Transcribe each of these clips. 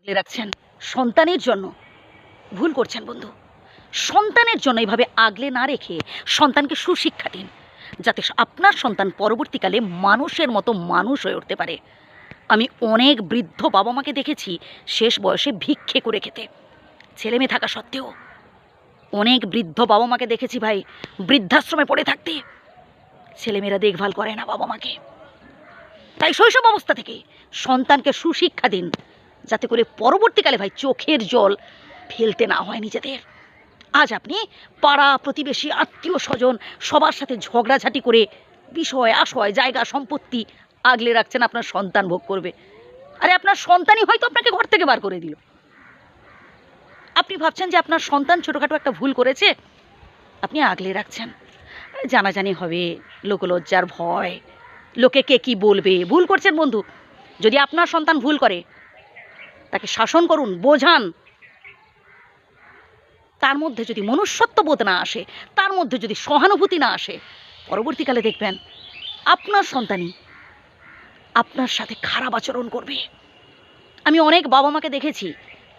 আগলে রাখছেন। সন্তানের জন্য। ভুল করছেন বন্ধু। সন্তানের জন্য এইভাবে আগলে না রেখে সন্তানকে সুশিক্ষা দিন, যাতে আপনার সন্তান পরবর্তীকালে মানুষের মতো মানুষ হয়ে উঠতে পারে। আমি অনেক বৃদ্ধ বাবা মাকে দেখেছি শেষ বয়সে ভিক্ষে করে খেতে। ছেলে মেয়ে থাকা সত্ত্বেও। অনেক বৃদ্ধ বাবা মাকে দেখেছি ভাই বৃদ্ধাশ্রমে পড়ে থাকতে। ছেলেমেয়েরা দেখভাল করে না বাবা মাকে তাই শৈশব অবস্থা থেকে সন্তানকে সুশিক্ষা দিন। যাতে করে পরবর্তীকালে ভাই চোখের জল ফেলতে না হয় নিজেদের। আজ আপনি পাড়া প্রতিবেশী, আত্মীয় স্বজন সবার সাথে ঝগড়াঝাটি করে বিষয়, আশয়, জায়গা, সম্পত্তি আগলে রাখছেন আপনার সন্তান ভোগ করবে। আরে আপনার সন্তানই হয়তো আপনাকে ঘর থেকে বার করে দিল। আপনি ভাবছেন যে আপনার সন্তান ছোটোখাটো একটা ভুল করেছে? আপনি আগলে রাখছেন। জানাজানি হবে, লোকলজ্জার ভয়। লোকে কে কি বলবে? ভুল করছেন বন্ধু। যদি আপনার সন্তান ভুল করে তাকে শাসন করুন, বোঝান। তার মধ্যে যদি মনুষ্যত্ব বোধ না আসে, তার মধ্যে যদি সহানুভূতি না আসে, পরবর্তীকালে দেখবেন আপনার সন্তানই আপনার সাথে খারাপ আচরণ করবে। আমি অনেক বাবা মাকে দেখেছি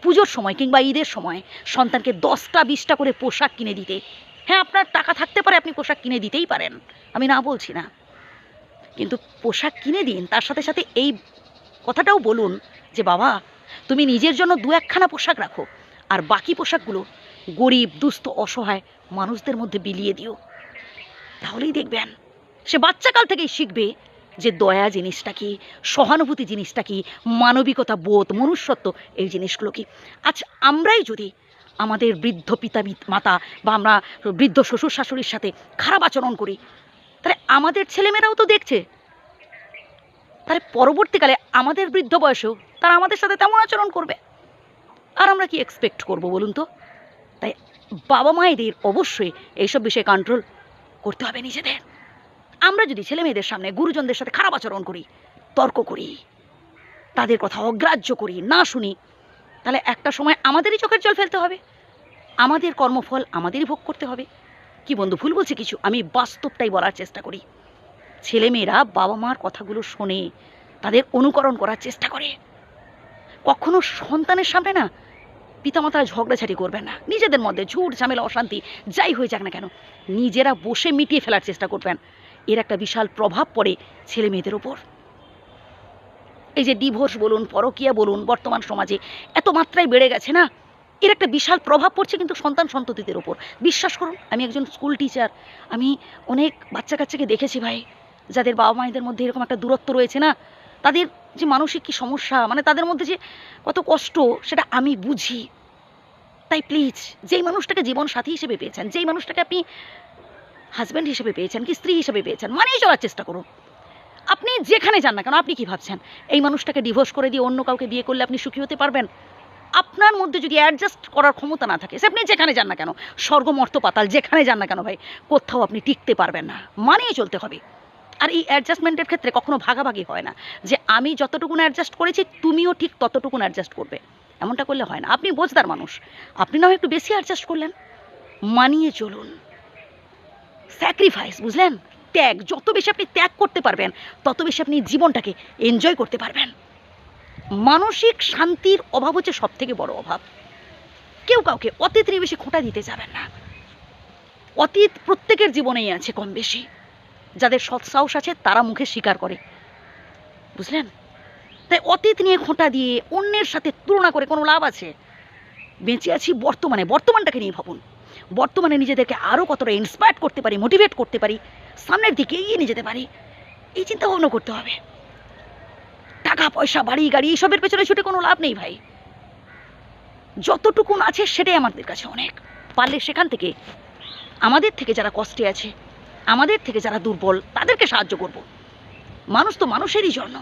পুজোর সময় কিংবা ঈদের সময় সন্তানকে দশটা, বিশটা করে পোশাক কিনে দিতে। হ্যাঁ আপনার টাকা থাকতে পারে, আপনি পোশাক কিনে দিতেই পারেন। আমি না বলছি না। কিন্তু পোশাক কিনে দিন, তার সাথে সাথে এই কথাটাও বলুন যে, বাবা তুমি নিজের জন্য দু একখানা পোশাক রাখো, আর বাকি পোশাকগুলো গরিব, দুস্থ, অসহায় মানুষদের মধ্যে বিলিয়ে দিও। তাহলেই দেখবেন, সে বাচ্চাকাল থেকেই শিখবে যে দয়া জিনিসটা কি, সহানুভূতি জিনিসটা কি, মানবিকতা, বোধ, মনুষ্যত্ব, এই জিনিসগুলো কি। আচ্ছা আমরাই যদি আমাদের বৃদ্ধ পিতা মাতা বা আমরা বৃদ্ধ শ্বশুর শাশুড়ির সাথে খারাপ আচরণ করি, তাহলে আমাদের ছেলেমেয়েরাও তো দেখছে। তাহলে পরবর্তীকালে আমাদের বৃদ্ধ বয়সেও তারা আমাদের সাথে তেমন আচরণ করবে। আর আমরা কি এক্সপেক্ট করব বলুন তো? তাই বাবা মায়েদের অবশ্যই এইসব বিষয়ে কন্ট্রোল করতে হবে নিজেদের। আমরা যদি ছেলে মেয়েদের সামনে গুরুজনদের সাথে খারাপ আচরণ করি, তর্ক করি, তাদের কথা অগ্রাহ্য করি, না শুনি, তাহলে একটা সময় আমাদেরই চোখের জল ফেলতে হবে। আমাদের কর্মফল আমাদেরই ভোগ করতে হবে। কি বন্ধু, ভুল বলছে কিছু? আমি বাস্তবটাই বলার চেষ্টা করি। ছেলেমেয়েরা বাবা মার কথাগুলো শোনে, তাদের অনুকরণ করার চেষ্টা করে। কখনো সন্তানের সামনে না পিতামাতারা ঝগড়াঝাটি করবেন না। নিজেদের মধ্যে ঝুট ঝামেলা, অশান্তি, যাই হয়ে যাক না কেন, নিজেরা বসে মিটিয়ে ফেলার চেষ্টা করবেন। এর একটা বিশাল প্রভাব পড়ে ছেলে মেয়েদের ওপর এই যে ডিভোর্স বলুন, পরকীয়া বলুন, বর্তমান সমাজে এত মাত্রায় বেড়ে গেছে না, এর একটা বিশাল প্রভাব পড়ছে কিন্তু সন্তান সন্ততিদের ওপর বিশ্বাস করুন, আমি একজন স্কুল টিচার আমি অনেক বাচ্চা কাচ্চাকে দেখেছি ভাই, যাদের বাবা মায়েদের মধ্যে এরকম একটা দূরত্ব রয়েছে না তাদের যে মানসিক কী সমস্যা মানে তাদের মধ্যে যে কত কষ্ট, সেটা আমি বুঝি। তাই প্লিজ যেই মানুষটাকে জীবন সাথী হিসেবে পেয়েছেন, যেই মানুষটাকে আপনি হাজব্যান্ড হিসেবে পেয়েছেন কি স্ত্রী হিসেবে পেয়েছেন মানেই চলার চেষ্টা করুন। আপনি যেখানে যান না কেন, আপনি কি ভাবছেন? এই মানুষটাকে ডিভোর্স করে দিয়ে অন্য কাউকে বিয়ে করলে আপনি সুখী হতে পারবেন? আপনার মধ্যে যদি অ্যাডজাস্ট করার ক্ষমতা না থাকে, সে আপনি যেখানে যান না কেন, স্বর্গমর্ত পাতাল যেখানে যান না কেন ভাই, কোথাও আপনি টিকতে পারবেন না। মানিয়ে চলতে হবে। আর এই অ্যাডজাস্টমেন্টের ক্ষেত্রে কখনো ভাগাভাগি হয় না। যে আমি যতটুকুন অ্যাডজাস্ট করেছি, তুমিও ঠিক ততটুকুন অ্যাডজাস্ট করবে। এমনটা করলে হয় না। আপনি বোঝদার মানুষ। আপনি না একটু বেশি অ্যাডজাস্ট করলেন। মানিয়ে চলুন। স্যাক্রিফাইস বুঝলেন? ত্যাগ। যত বেশি আপনি ত্যাগ করতে পারবেন, তত বেশি আপনি জীবনটাকে এনজয় করতে পারবেন। মানসিক শান্তির অভাব হচ্ছে সব থেকে বড় অভাব। কেউ কাউকে অতীতের বেশি খোঁটা দিতে যাবেন না। অতীত প্রত্যেকের জীবনেই আছে কম বেশি যাদের সৎসাহস আছে, তারা মুখে স্বীকার করে। বুঝলেন? তাই অতীত নিয়ে খোঁটা দিয়ে অন্যের সাথে তুলনা করে কোনো লাভ আছে? বেঁচে আছি বর্তমানে, বর্তমানটাকে নিয়ে ভাবুন। বর্তমানে নিজেদেরকে আরও কতটা ইন্সপায়ার করতে পারি মোটিভেট করতে পারি, সামনের দিকে এগিয়ে নিয়ে যেতে পারি, এই চিন্তা ভাবনা করতে হবে। টাকা, পয়সা, বাড়ি, গাড়ি এইসবের পেছনে ছুটে কোনো লাভ নেই ভাই। যতটুকুন আছে, সেটাই আমাদের কাছে অনেক। পারলে সেখান থেকে, আমাদের থেকে যারা কষ্টে আছে আমাদের থেকে যারা দুর্বল, তাদেরকে সাহায্য করব। মানুষ তো মানুষেরই জন্য।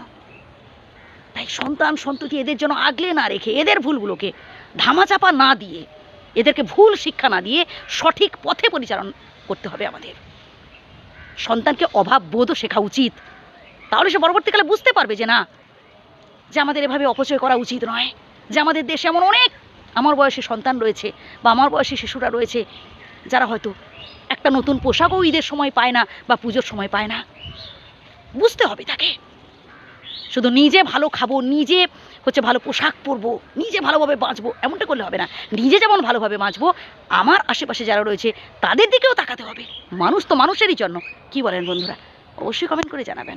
তাই সন্তান সন্ততি এদের জন্য আগলে না রেখে, এদের ভুলগুলোকে ধামাচাপা না দিয়ে, এদেরকে ভুল শিক্ষা না দিয়ে সঠিক পথে পরিচালন করতে হবে আমাদের। সন্তানকে অভাব বোধও শেখা উচিত। তাহলে সে পরবর্তীকালে বুঝতে পারবে যে না, যে আমাদের এভাবে অপচয় করা উচিত নয়, যে আমাদের দেশে এমন অনেক, আমার বয়সী সন্তান রয়েছে বা আমার বয়সী শিশুরা রয়েছে, যারা হয়তো একটা নতুন পোশাকও ঈদের সময় পায় না বা পুজোর সময় পায় না। বুঝতে হবে তাকে। শুধু নিজে ভালো খাব, নিজে হচ্ছে ভালো পোশাক পরবো, নিজে ভালোভাবে বাঁচবো, এমনটা করলে হবে না। নিজে যেমন ভালোভাবে বাঁচবো, আমার আশেপাশে যারা রয়েছে, তাদের দিকেও তাকাতে হবে। মানুষ তো মানুষেরই জন্য। কি বলেন বন্ধুরা? অবশ্যই কমেন্ট করে জানাবেন।